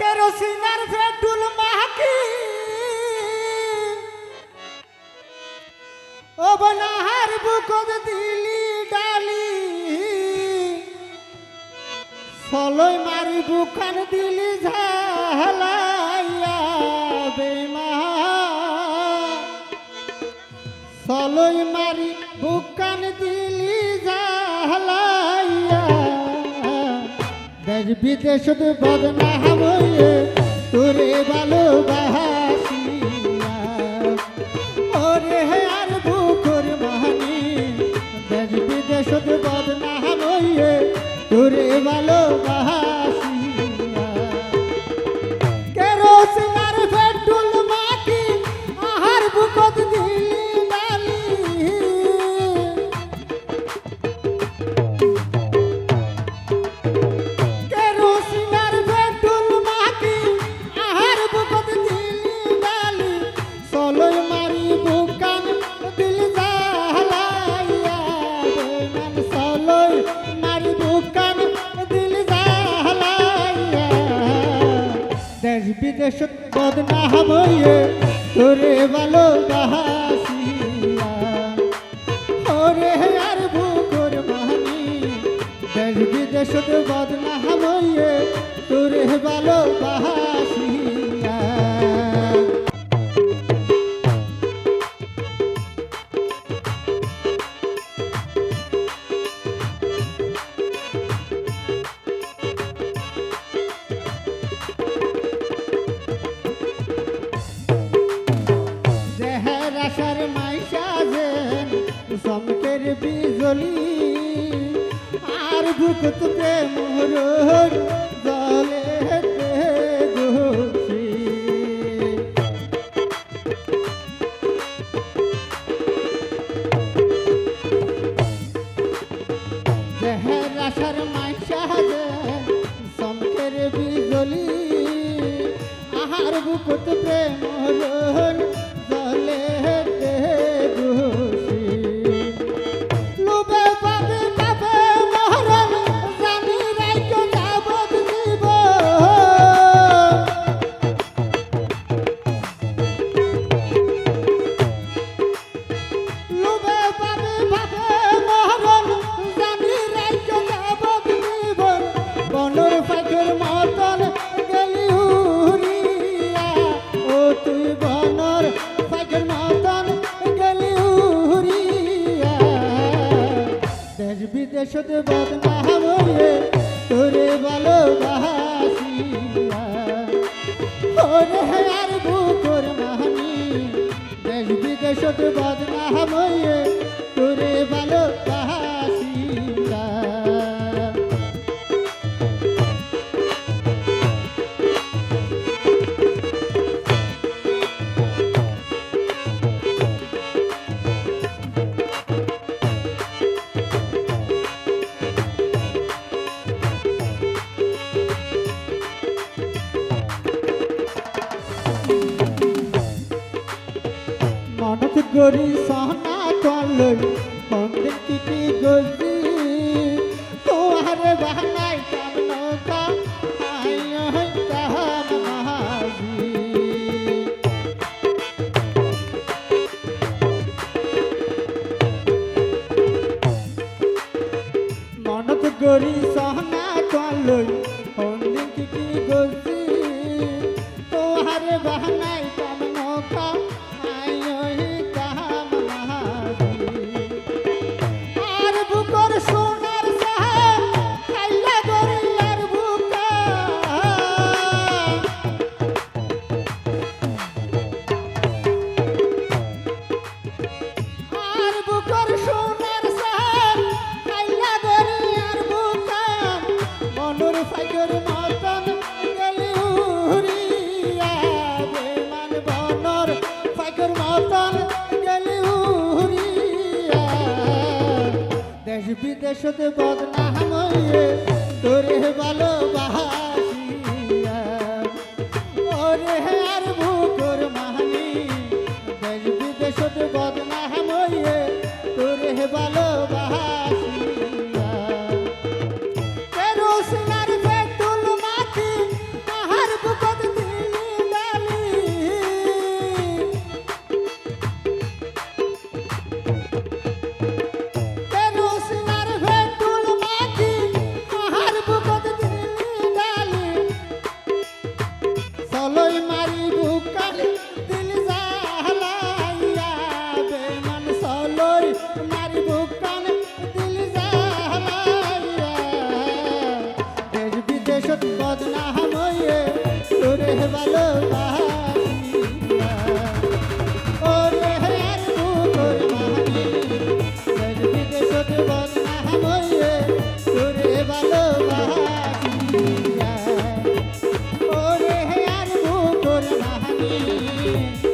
কেরোসিনার ফেটুল মাহাকি। ও বনাহার বুকদ দিলি ডালি। সলই মারি বুকান দিলি ঝালাইয়া দেশ বিদেশ বদনা হয়ে তোরে ভালোবাসিয়া ওরে আর বুকুর মাহানি দেশ বিদেশ বিদেশ বদনা হয়ে তোরে ভালোবাসিয়া। ওরে আর ভুকর মানি দেশ বিদেশ বদনা হয়ে তোরে ভালোবাসিয়া। বিজলি আর বুকত মোহর জলে আশার মাইশা চমকের বিজলি। আহার বুকত প্রেম মোহর বিদেশতে বদনা হয়ে তোরে ভালোবাসিয়া ওরে আর বুকর মাহানি দেশ বিদেশ বদনা গরি সহনা কলই মন্দির কি গজি তোহারে বাহানাই কামন গরি সহনা দেশ বিদেশতে বদনাম হয়ে তোরে ভালোবাসিয়া। ওরে আর বুকর মাহানি দেশ বিদেশতে বদনাম হয়ে তোরে ভালোবাসিয়া। Thank you.